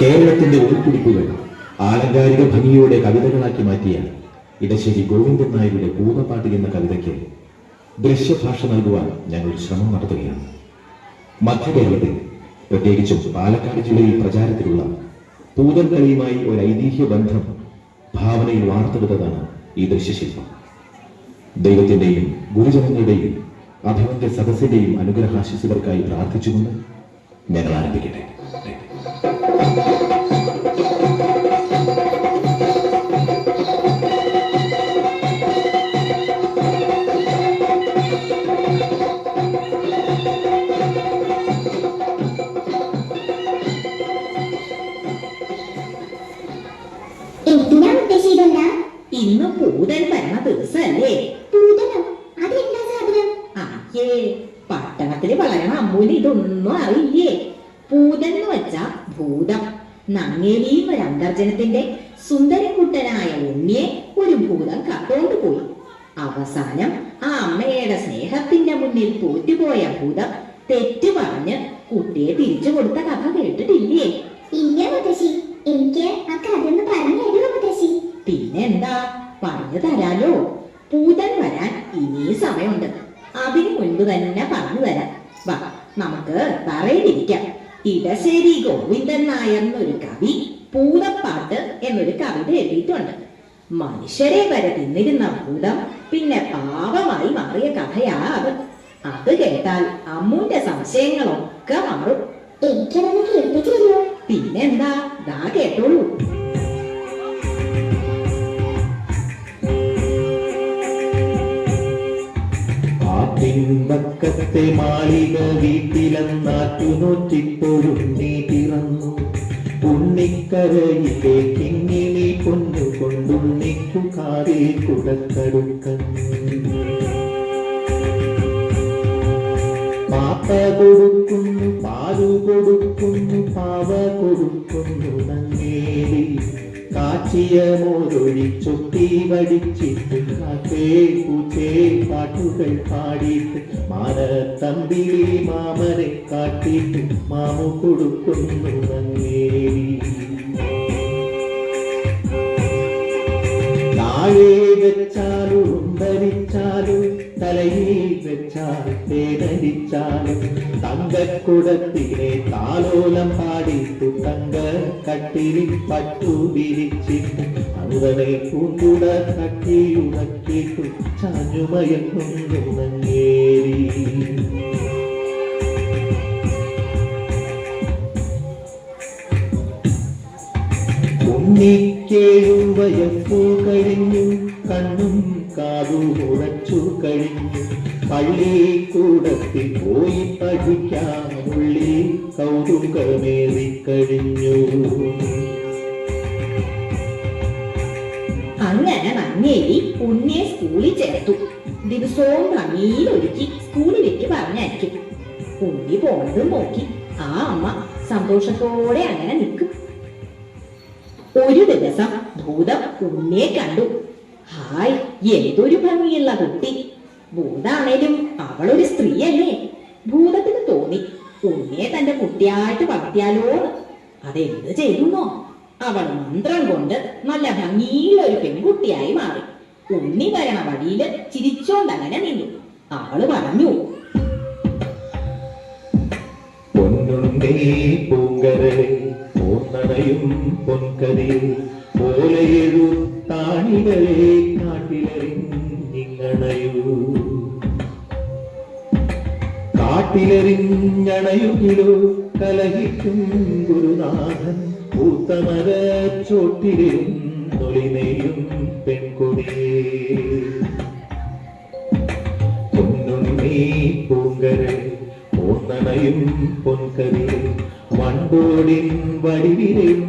കേരളത്തിന്റെ ഉൾക്കുടിപ്പുകൾ ആലങ്കാരിക ഭംഗിയോടെ കവിതകളാക്കി മാറ്റിയ ഇടശ്ശേരി ഗോവിന്ദൻ നായരുടെ പൂതപ്പാട്ട് എന്ന കവിതയ്ക്ക് ദൃശ്യഭാഷ നൽകുവാൻ ഞങ്ങൾ ശ്രമം നടത്തുകയാണ്. മധ്യകേരളത്തിൽ പ്രത്യേകിച്ചും പാലക്കാട് ജില്ലയിൽ പ്രചാരത്തിലുള്ള പൂതൻ കളിയുമായി ഒരു ഐതിഹ്യ ബന്ധം ഭാവനയിൽ വാർത്തെടുത്തതാണ് ഈ ദൃശ്യശില്പം. ദൈവത്തിന്റെയും ഗുരുജനങ്ങളുടെയും അഭിമന്യ സദസ്സിന്റെയും അനുഗ്രഹാശിസുകൾക്കായി പ്രാർത്ഥിച്ചുകൊണ്ട് ഞങ്ങൾ ആരംഭിക്കട്ടെ. എന്തിനാ ഇതെന്താ ഇന്ന് പൂതൻ പരമ ദിവസല്ലേ? അയ്യേ പട്ടണത്തിൽ വളരണ. അമ്മൂന് ഇതൊന്നും അറിയില്ലേ? പൂതെന്ന് വെച്ചാ ഭൂതം. നങ്ങേലിയും ഒരു അന്തർജനത്തിന്റെ സുന്ദരക്കുട്ടനായ ഉണ്ണിയെ ഒരു ഭൂതം കട്ടോണ്ട് പോയി. അവസാനം ആ അമ്മയുടെ സ്നേഹത്തിന്റെ മുന്നിൽ തോറ്റുപോയ ഭൂതം തെറ്റു പറഞ്ഞ് കുട്ടിയെ തിരിച്ചു കൊടുത്ത കഥ കേട്ടിട്ടില്ലേ? ഇല്ല മുത്തശ്ശി. എനിക്ക് ആ കഥ ഒന്ന് പറഞ്ഞു തരുമോ മുത്തശ്ശി? പിന്നെന്താ? പറഞ്ഞു തരാലോ. പൂതൻ വരാൻ ഇനിയും സമയമുണ്ട്. അതിനു മുൻപ് തന്നെ പറഞ്ഞു തരാം. വാ നമുക്ക് പറയുന്നിരിക്കാം ഇടശ്ശേരി ഗോവിന്ദൻ നായർ എന്നൊരു കവി പൂതപ്പാട്ട് എന്നൊരു കവിത എഴുതിയിട്ടുണ്ട്. മനുഷ്യരെ വരെ തിന്നിരുന്ന ഭൂതം പിന്നെ പാപമായി മാറിയ കഥയാ അത്. അത് കേട്ടാൽ അമ്മുന്റെ സംശയങ്ങളൊക്കെ മാറും. എനിക്കതൊന്ന് പിന്നെന്താ? ദാ കേട്ടോളൂ. ആറ്റിൻവക്കത്തെ മാളിക വീട്ടിലെന്നാറ്റു നീ പിറന്നു. ഉണ്ണിക്കരയിലെ കിങ്ങിണി പൊന്നുകൊണ്ടുണ്ണിക്കു കൊണ്ടുണ്ണിക്കു കാവേ കുടക്കടുക്കൻ. പാപ്പ കൊടുക്കുന്നു പാലു കൊടുക്കുന്നു പാവ കൊടുക്കുന്നു നങ്ങേലി കാച്ചിയ മോരൊഴിച്ചൊട്ടി വടിച്ചിട്ട് കാക്കേ പൂച്ചേ പാട്ടുകൾ പാടിയിട്ട് മാനത്തമ്പിളി മാമനെ കാട്ടിയിട്ട് മാമു കൊടുക്കുന്നു നങ്ങേലി താഴെ വെച്ചാലും ഉണ്ടരിച്ചാലും തലയിൽ വെച്ചാൽ തേനരിച്ചാലും തങ്കക്കുടത്തിനെ താലോലം പാടിത്തു തങ്ക കട്ടിലിൽ പട്ടു വിരിച്ചിട്ട് അങ്ങനെ പൂണ്ടുട തട്ടിയുണക്കിട്ടു ചാഞ്ഞുമയങ്ങുന്നു നങ്ങേരി ഉണ്ണിക്കേഴും വയസ്സു കഴിഞ്ഞു കണ്ണും കാതും ഉറച്ചു കഴിഞ്ഞു പള്ളിക്കൂടത്തിൽ പോയി പഠിക്കാമുള്ളി കൗതുകമേറി കഴിഞ്ഞു. അങ്ങനെ മങ്ങേരി ഉണ്ണിയെ സ്കൂളിൽ ചേർത്തു. ദിവസവും ഭംഗിയിൽ ഒരുക്കി സ്കൂളിലേക്ക് പറഞ്ഞയക്കും. ഉണ്ണി പോണതും നോക്കി. ആ അമ്മ സന്തോഷത്തോടെ അങ്ങനെ നിൽക്കും. ഒരു ദിവസം ഭൂതം ഉണ്ണിയെ കണ്ടു. ഹായ് എന്തൊരു ഭംഗിയുള്ള കുട്ടി. ഭൂതാണേലും അവളൊരു സ്ത്രീയല്ലേ. ഭൂതത്തിന് തോന്നി ഉണ്ണിയെ തന്റെ കുട്ടിയായിട്ട് വളർത്തിയാലോ. അതെന്ത് ചെയ്യുന്നോ അവൾ മന്ത്രം കൊണ്ട് നല്ല ഭംഗിയുള്ള ഒരു പെൺകുട്ടിയായി മാറി. ഉണ്ണി വരണ വഴിയിൽ ചിരിച്ചോണ്ടങ്ങനെ നിന്നു. അവൾ പറഞ്ഞു പൊന്നുണ്ടേ പൂങ്കരളെ പൂർണതയും പൊൻകരയെ പോലെയെഴു താണികളെ കാട്ടിലെറിഞ്ഞിങ്ങണയൂ. കാട്ടിലെറിഞ്ഞണയുകിലോ കലഹിക്കും ഗുരുനാഥൻ. പൂത്തമര ചോട്ടിലും നൊളിനെയും പെൺകൊടിയേ. പൊന്നുണ്ണി പൂങ്കരൾ പൂർണനയും പൊൻകവിയെ വണ്ടോടിൻ വടിവിലും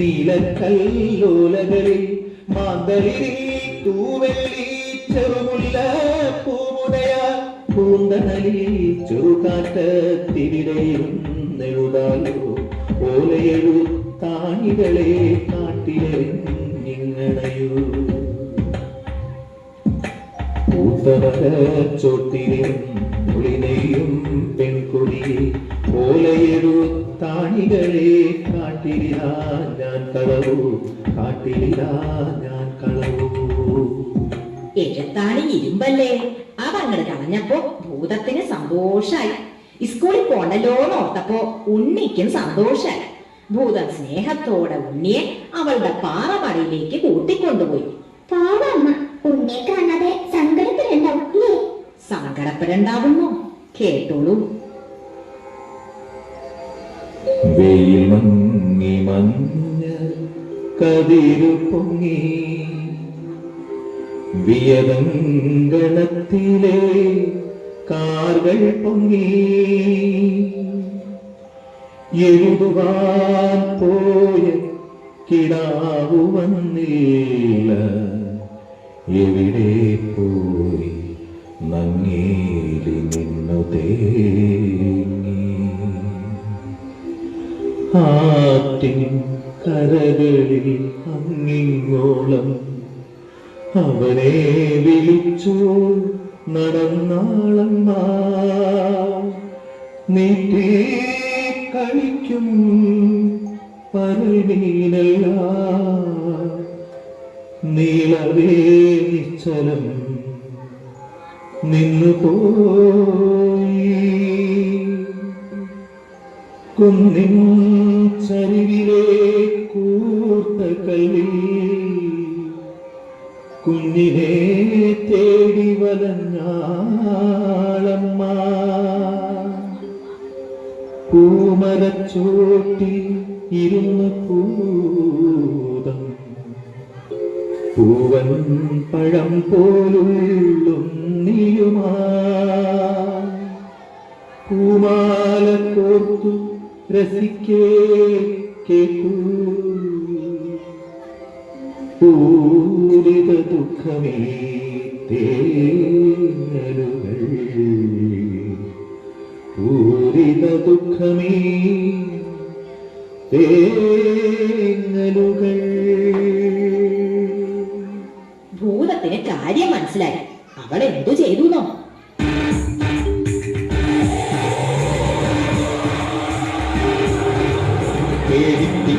നീലക്കല്ലോലകളിൽ മാന്തളിരിൽ തൂവെള്ളി ചെറുമുല്ല പൂമുനയ പൂന്തണലിൽ ചെറുകാറ്റത്തിരിടയും നെഴുതാലോ. ഓലയെഴു താണികളെ കാട്ടിലെറിഞ്ഞിങ്ങണയൂ. പൂത്തവര ചോട്ടിലും പെൺകുടി പെൺകൊടിയെ ഓലയെഴുത്താണികളെ കാട്ടില്ല ഞാൻ കളവു കാട്ടില്ല ഞാൻ കളവു. എഴുത്താണി ഇരുമ്പല്ലേ? അതങ്ങട് കളഞ്ഞപ്പോ ഭൂതത്തിന് സന്തോഷായി. സ്കൂളിൽ പോണ്ടല്ലോ ഓർത്തപ്പോ ഉണ്ണിക്കും സന്തോഷായി. ഭൂതം സ്നേഹത്തോടെ ഉണ്ണിയെ അവളുടെ പാറമടയിലേക്ക് കൂട്ടിക്കൊണ്ടുപോയി. പാവ അമ്മ ഉണ്ണിയെ കാണാതെ സങ്കടത്തിലുണ്ടാവും സങ്കടപ്പെടണ്ടാവുന്നു കേട്ടോളൂ. മഞ്ഞ കതിരു പൊങ്ങി വിയതങ്കണത്തിലെ കാർകൾ പൊങ്ങി. എഴുതുവാൻ പോയ കിടാവു വന്നില്ല. എവിടെ പോയി നങ്ങേലി നിന്നു തേങ്ങി. ആറ്റിൻ കരകളിൽ അങ്ങിങ്ങോളം. അവനെ വിളിച്ചു നടന്നാളമ്മ നീട്ടി കളിക്കും പരമീനല്ല നീളവേ നിശ്ചലം നിന്നുപോയി കുന്നിൻ ചരിവിലെ കൂർത്ത കല്ലിൽ കുഞ്ഞിനെ തേടി വലഞ്ഞാളമ്മ. പൂമരച്ചോട്ടി ഇരുന്ന് പൂതം. പൂവൻ പഴം പോലുള്ളൊന്നിയുമാ പൂമാല കോർത്തു രസിക്കേ കേട്ടു പൂരിത ദുഃഖമേ തേങ്ങലുകൾ. പൂരിത ദുഃഖമേ തേങ്ങലുകൾ. ഭൂതത്തിന് കാര്യം മനസ്സിലായി. അവൾ എന്തു ചെയ്തു നോ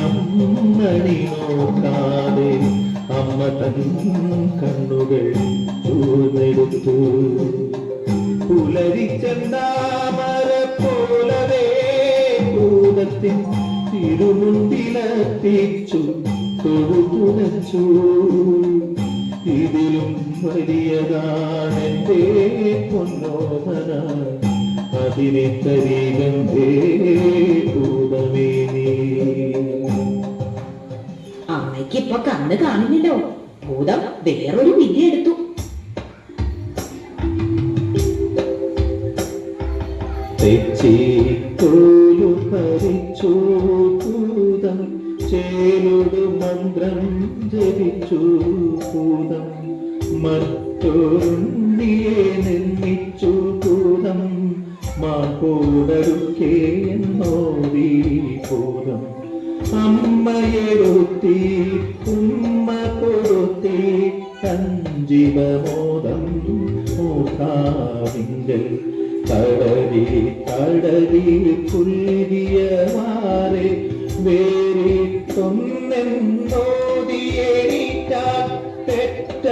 അമ്മണി നോക്കാതെ അമ്മ തൻ കണ്ണുകൾ ചൂർന്നെടുത്തു. പുലരിച്ചെന്താമര പോലവേ ഭൂതത്തിൽ തിരുമുൻപിലെത്തിച്ചു തൊഴുതുണച്ചു ഇതിലും വലിയതാണെന്റെ പൊന്നോമന. അതിനെ തരീകന്ധേ ഭൂതമേ അമ്മയ്ക്ക് കണ്ണ് കാണുന്നില്ലോ. ഭൂതം വേറൊരു വിധി എടുത്തു. ഭരിച്ചു ഭൂതം മന്ത്രം ജപിച്ചു ഭൂതം. മറ്റൊരുണ്ണിയെ നിർമ്മിച്ചു ഭൂതം മാക്കൂടരുക്കേ ഭൂതം. ഭൂതം അമ്മയെടുത്തി ഉമ്മ കൊടുത്തി സഞ്ജീവമോദം മോഹാവിങ്കൽ തടരി തടരി പുല്ലിയ മാറെ വേറിട്ടൊന്നെന്നോദിയേറ്റാൽ പെറ്റ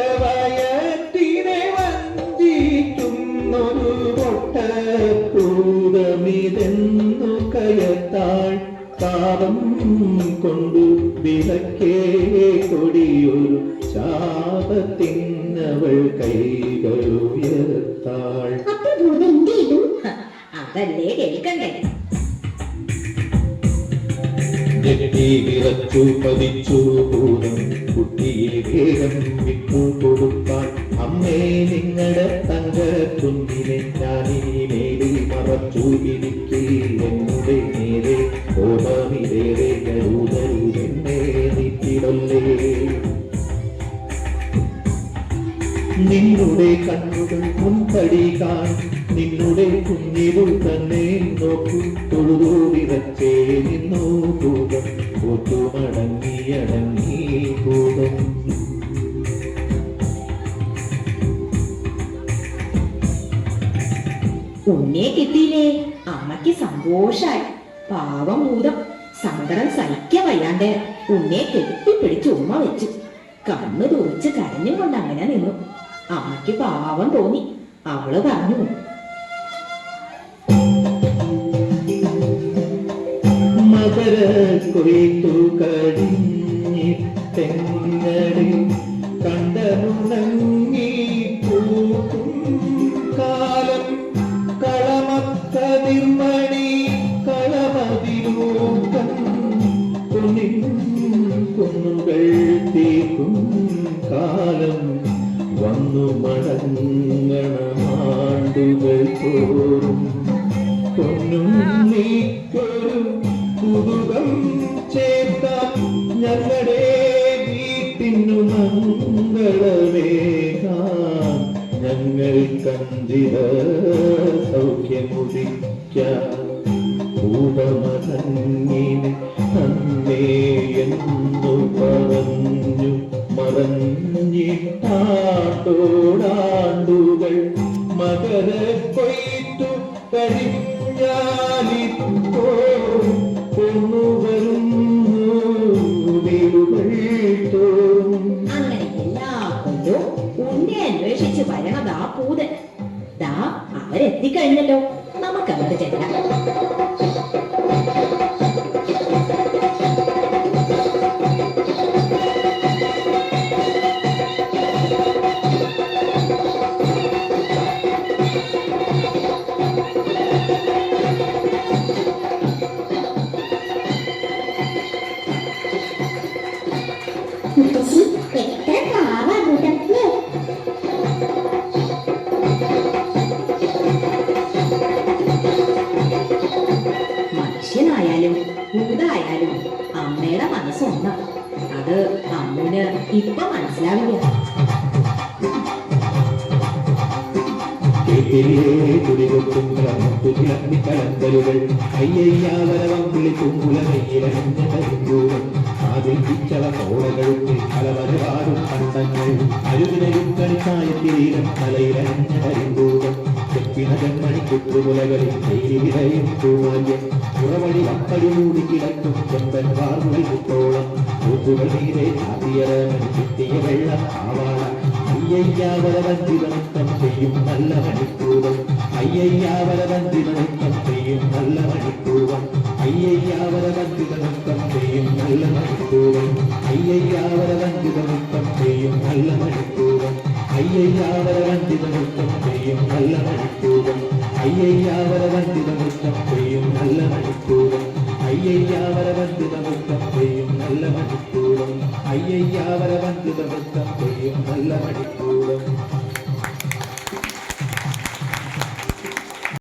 വിലക്കേ കൊടിയൊരു ശാപത്തിന്നവൾ കൈകളുയർത്താൾ അതല്ലേ കേൾക്കണ്ടേ? ഞെട്ടി വിറച്ചു പതിച്ചു ഭൂതം കുട്ടിയെ വേഗം വിട്ടു കൊടുക്കാൻ അമ്മേ നിങ്ങളുടെ തങ്ക കുഞ്ഞിനെ ഞാനിനി മേലിൽ മറച്ചു ഇരിക്കിൽ എന്നുടെ നേരെ ഓർമ്മയിലേറെ കരുതരുതെന്നെ നീട്ടിടല്ലേ നിന്നുടെ കണ്ണുകൾ മുൻപടിക്കാൻ നിന്നുടെ കുഞ്ഞിരുൾ തന്നെ നോക്കും തൊഴുതു വിറച്ചേ നിന്നു ഭൂതം. ഒത്തുമടങ്ങി അടങ്ങി ഭൂതം. ഉണ്ണിയെ കിട്ടിയില്ലേ? അമ്മയ്ക്ക് സന്തോഷായി. പാവം ഭൂതം. വെച്ചു. കണ്ണു തുറച്ച് കരഞ്ഞും കൊണ്ട് അങ്ങനെ നിന്നു. അമ്മയ്ക്ക് പാവം തോന്നി. അവൾ പറഞ്ഞു. മകര കാലം വന്നു മടങ്ങണമാണ്ടുകൾ തോറും. പൊന്നും നീക്കൊരു പുതുകം ചേർത്ത ഞങ്ങളുടെ വീട്ടിനു മംഗളമേകാം ഞങ്ങൾ കഞ്ചിത സൗഖ്യമുദിക്കാം. നമുക്ക് അങ്ങോട്ട് ചെല്ലാം ഇപ്പൊ മനസ്സിലാവില്ല. കലന്തലുകൾ അയ്യയ്യാവരവം വിളിക്കും കുലമയിലഞ്ഞ കരിങ്കൂവൻ കോളകൾക്ക് കലവരവാറും കണ്ടങ്ങൾ. അരുവിനയും കളിക്കായ കിരീടം തലയിലഞ്ഞ കരിങ്കൂവൻ ചെപ്പിനകം മണിക്കുട്ടുമുലകളിൽ വിരയും പൂവാല്യം. അപ്പടി വപ്പടിമൂടി കിടക്കും ചെമ്പൻ കുത്തോളം. தூத்துவர் நீரே ஆதியரவன் சித்திய வெள்ளம் ஆவாளா? ஐயையாவரவன் திவனுத்தம் செய்யும் நல்ல மணிக்கூவன் ஐயையாவரவன் திவனுத்தம் செய்யும் நல்ல மணிக்கூவன் ஐயையாவரவன் திவனுத்தம் செய்யும் நல்ல மணிக்கூவன் ஐயையாவரவன் திவனுத்தம் செய்யும் ஐயையா வர வந்து தவக்கம் பெய்யும் நல்ல மடிக்கூடும் ஐயையா வர வந்து தவக்கம் பெய்யும் நல்ல மடிக்கூடும்